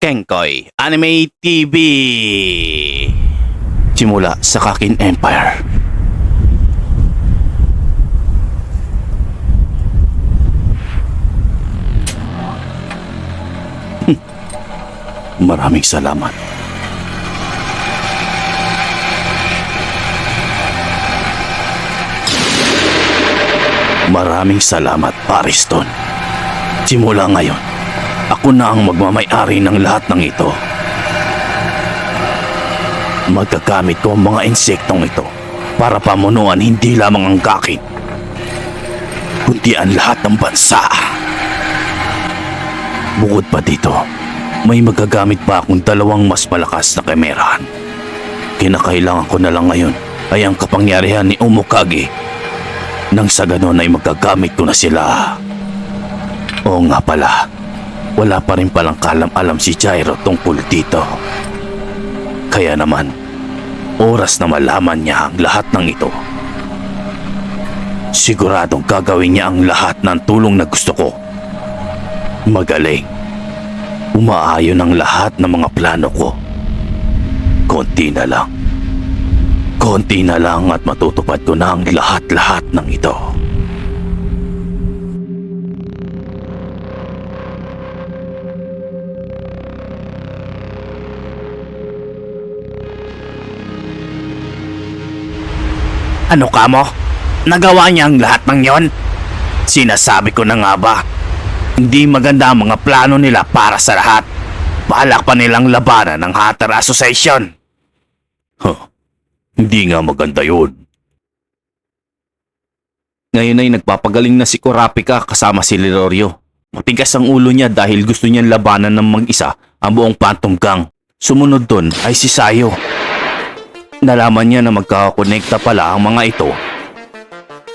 Kenkoy Anime TV Simula sa Kakin Empire Hmm. Maraming salamat. Maraming salamat, Pariston. Simula ngayon, ako na ang magmamay-ari ng lahat ng ito. Magkagamit ko ang mga insektong ito para pamunuan hindi lamang ang kakit, kundi ang lahat ng bansa. Bukod pa dito, may magagamit pa akong dalawang mas malakas na kamerahan. Kinakailangan ko na lang ngayon ay ang kapangyarihan ni Umukage nang sa ganon ay magagamit ko na sila. Oo nga pala, wala pa rin palang kalam-alam si Jairo tungkol dito. Kaya naman, oras na malaman niya ang lahat ng ito. Siguradong gagawin niya ang lahat ng tulong na gusto ko. Magaling. Umaayon ang lahat ng mga plano ko. Konti na lang. Konti na lang at matutupad ko na ang lahat-lahat ng ito. Ano ka mo? Nagawa niya ang lahat ng yon? Sinasabi ko na nga ba? Hindi maganda ang mga plano nila para sa lahat. Balak pa nilang labanan ng Hatter Association. Huh. Hindi nga maganda yun. Ngayon ay nagpapagaling na si Kurapika kasama si Lilorio. Matigas ang ulo niya dahil gusto niyang labanan ng mag-isa ang buong Phantom Gang. Sumunod dun ay si Sayo. Nalaman niya na magkakakonekta pala ang mga ito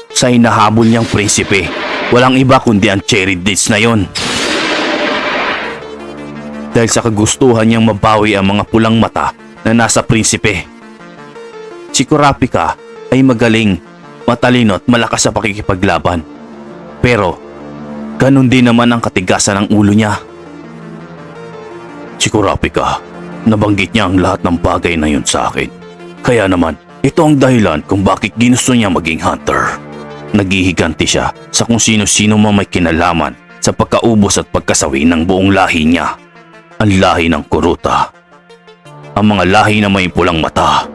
sa hinahabol niyang prinsipe. Walang iba kundi ang cherry dates na yon. Dahil sa kagustuhan niyang mabawi ang mga pulang mata na nasa prinsipe. Si Kurapika ay magaling, matalino at malakas sa pakikipaglaban. Pero, ganun din naman ang katigasan ng ulo niya. Si Kurapika, nabanggit niya ang lahat ng bagay na yun sa akin. Kaya naman, ito ang dahilan kung bakit ginusto niya maging hunter. Naghihiganti siya sa kung sino-sino man may kinalaman sa pagkaubos at pagkasawi ng buong lahi niya. Ang lahi ng kuruta. Ang mga lahi na may pulang mata.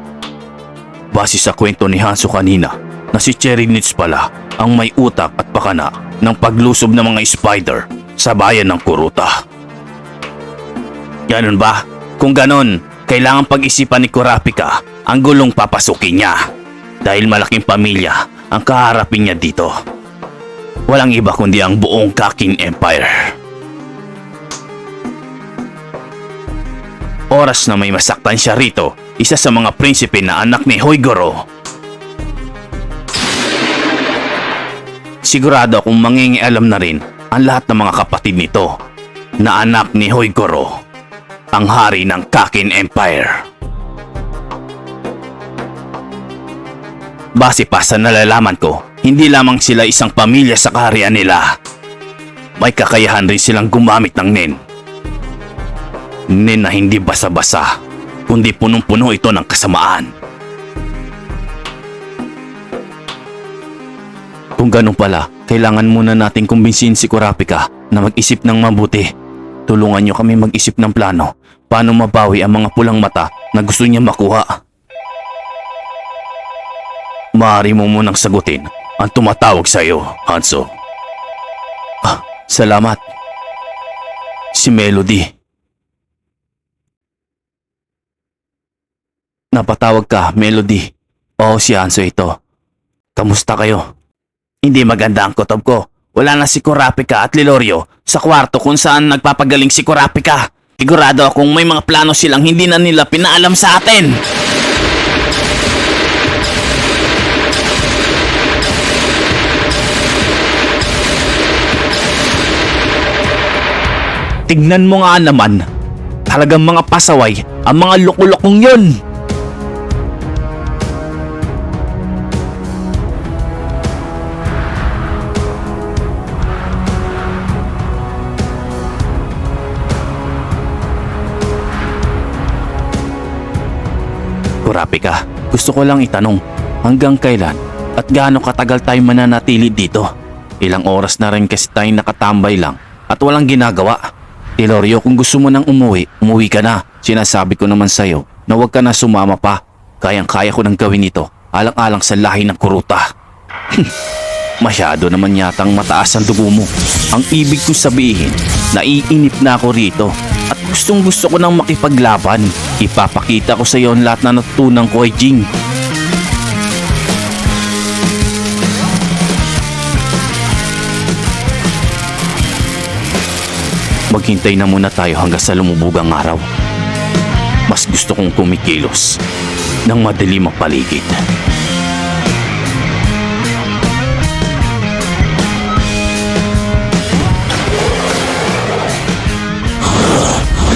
Base sa kwento ni Hanso kanina na si Cherry Nitz pala ang may utak at pakana ng paglusob ng mga spider sa bayan ng kuruta. Ganun ba? Kung ganon, kailangan pag-isipan ni Kurapika ang gulong papasukin niya. Dahil malaking pamilya ang kaharapin niya dito. Walang iba kundi ang buong Kakin Empire. Oras na may masaktan siya rito, isa sa mga prinsipe na anak ni Hoygoro. Sigurado akong mangingialam na rin ang lahat ng mga kapatid nito na anak ni Hoygoro, ang hari ng Kakin Empire. Base pa sa nalalaman ko, hindi lamang sila isang pamilya sa kaharian nila. May kakayahan rin silang gumamit ng nen. Nen na hindi basa-basa, kundi punong-puno ito ng kasamaan. Kung ganun pala, kailangan muna nating kumbinsin si Kurapika na mag-isip ng mabuti. Tulungan niyo kami mag-isip ng plano paano mabawi ang mga pulang mata na gusto niya makuha. Maaari mo munang sagutin ang tumatawag sa iyo, Hanso. Ah, salamat. Si Melody. Napatawag ka, Melody. Oo, si Hanso ito. Kamusta kayo? Hindi maganda ang kutob ko. Wala na si Kurapika at Lilorio sa kwarto kung saan nagpapagaling si Kurapika. Sigurado akong may mga plano silang hindi na nila pinaalam sa atin. Tignan mo nga naman, talagang mga pasaway ang mga lokolokong yon. Kurapi ka, gusto ko lang itanong, hanggang kailan at gaano katagal tayo mananatili dito? Ilang oras na rin kasi tayong nakatambay lang at walang ginagawa. Tilorio, kung gusto mo nang umuwi, umuwi ka na. Sinasabi ko naman sa'yo na huwag ka na sumama pa. Kayang-kaya ko nang gawin ito, alang-alang sa lahi ng kuruta. Masyado naman yatang mataas ang dugo mo. Ang ibig ko sabihin, naiinip na ako rito at gustong gusto ko nang makipaglaban. Ipapakita ko sa iyo ang lahat na natutunan ko ay Jing. Maghintay na muna tayo hanggang sa lumubog ang araw. Mas gusto kong kumikilos ng madilim ang paligid.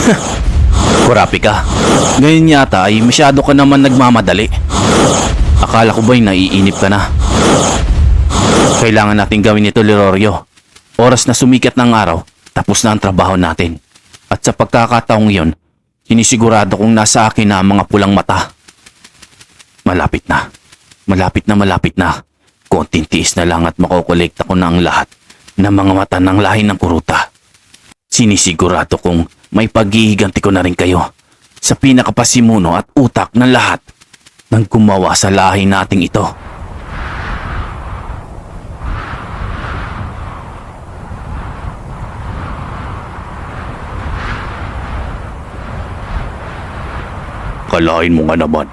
Kurapi ka. Ngayon yata ay masyado ka naman nagmamadali. Akala ko ba'y naiinip ka na? Kailangan natin gawin ito, Lirorio. Oras na sumikat ng araw, tapos na ang trabaho natin. At sa pagkakataong yon, sinisigurado kong nasa akin na ang mga pulang mata. Malapit na. Malapit na malapit na. Konting tiis na lang at makokolekta ko na ang lahat ng mga mata ng lahi ng kuruta. Sinisigurado kong may paghihiganti ko na rin kayo sa pinakapasimuno at utak ng lahat ng gumawa sa lahi nating ito. Kalain mo nga naman.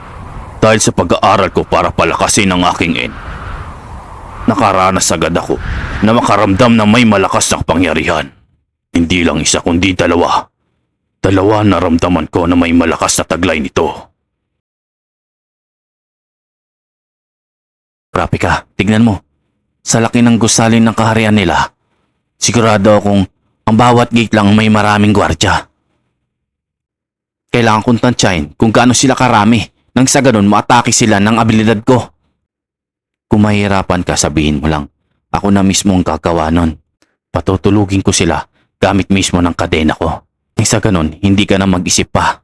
Dahil sa pag-aaral ko para palakasin ang aking en. Nakaranas agad ako na makaramdam ng may malakas na kapangyarihan. Hindi lang isa kundi dalawa. Dalawa naramdaman ko na may malakas na taglay nito. Grabe ka, tignan mo. Sa laki ng gusalin ng kaharian nila, sigurado akong ang bawat gate lang may maraming gwardya. Kailangan kong tansyahin kung gaano sila karami nang sa ganun maatake sila ng abilidad ko. Kung mahirapan ka sabihin mo lang, ako na mismo ang gagawa nun. Patutulugin ko sila gamit mismo ng kadena ko. Nang sa ganun, hindi ka na mag-isip pa.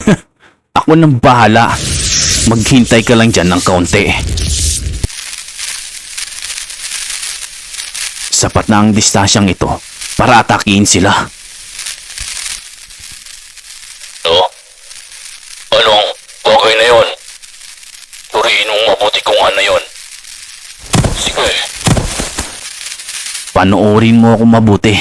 ako nang bahala. Maghintay ka lang dyan ng kaunti. Sapat na ang distansyang ito para atakihin sila. No? Anong okay na yon? Turiin mong mabuti kung ano yon. Sige, Panoorin mo ako mabuti.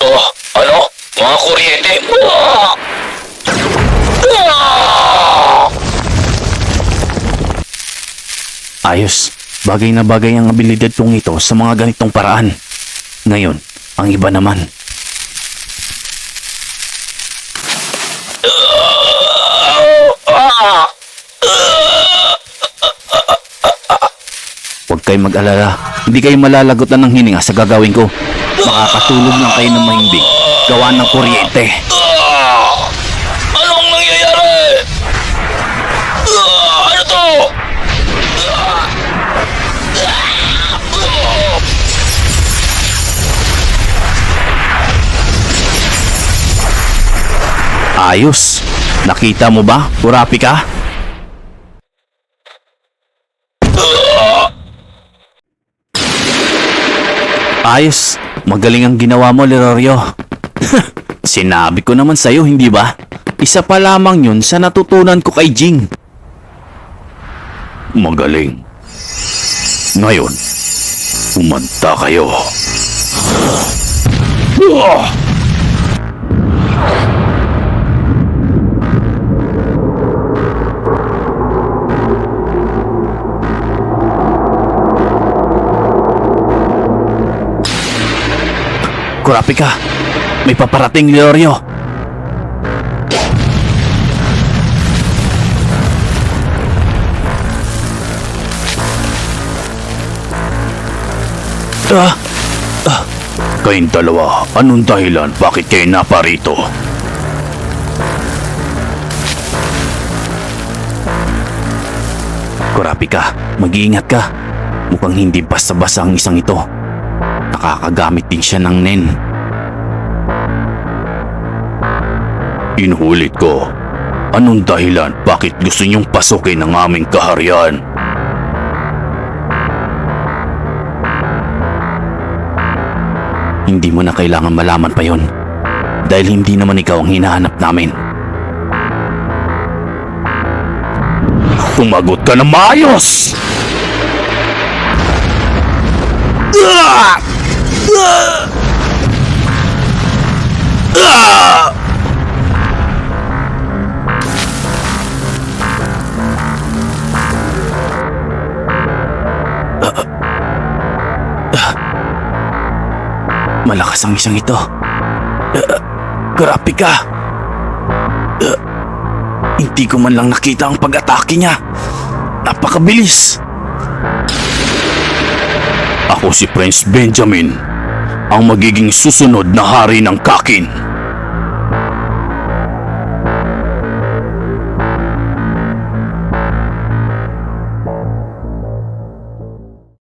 oh, ano? Mga kuryente? Ah! Ah! Ayos. Bagay na bagay ang abilidad kong ito sa mga ganitong paraan. Ngayon, ang iba naman. Kayong mag-alala. Hindi kayo malalagotan ng hininga sa gagawin ko. Makakatulog lang kayo ng mahimbing. Gawa ng kuryente. Ah! Anong nangyayari? Ah! Ano to? Ah! Ah! Ayos. Nakita mo ba? Kurapi ka? Ayos. Magaling ang ginawa mo, Lerorio. Sinabi ko naman sa'yo, hindi ba? Isa pa lamang yun sa natutunan ko kay Jing. Magaling. Ngayon, umanta kayo. Ah! Kurapi. May paparating, Lerorio. Ah! Ah! Kayong dalawa, anong dahilan bakit kayo naparito? Kurapi. Mag-iingat ka. Mukhang hindi basta-basta ang isang ito. Nakakagamit din siya ng nen. Inuulit ko. Anong dahilan bakit gusto niyong pasukin ang aming kaharian? Hindi mo na kailangan malaman pa yon. Dahil hindi naman ikaw ang hinahanap namin. Sumagot ka na maayos! Malakas ang isang ito. Uh, grabe ka! Uh, hindi ko man lang nakita ang pag-atake niya. Napakabilis! Ako si Prince Benjamin, ang magiging susunod na hari ng Kakin.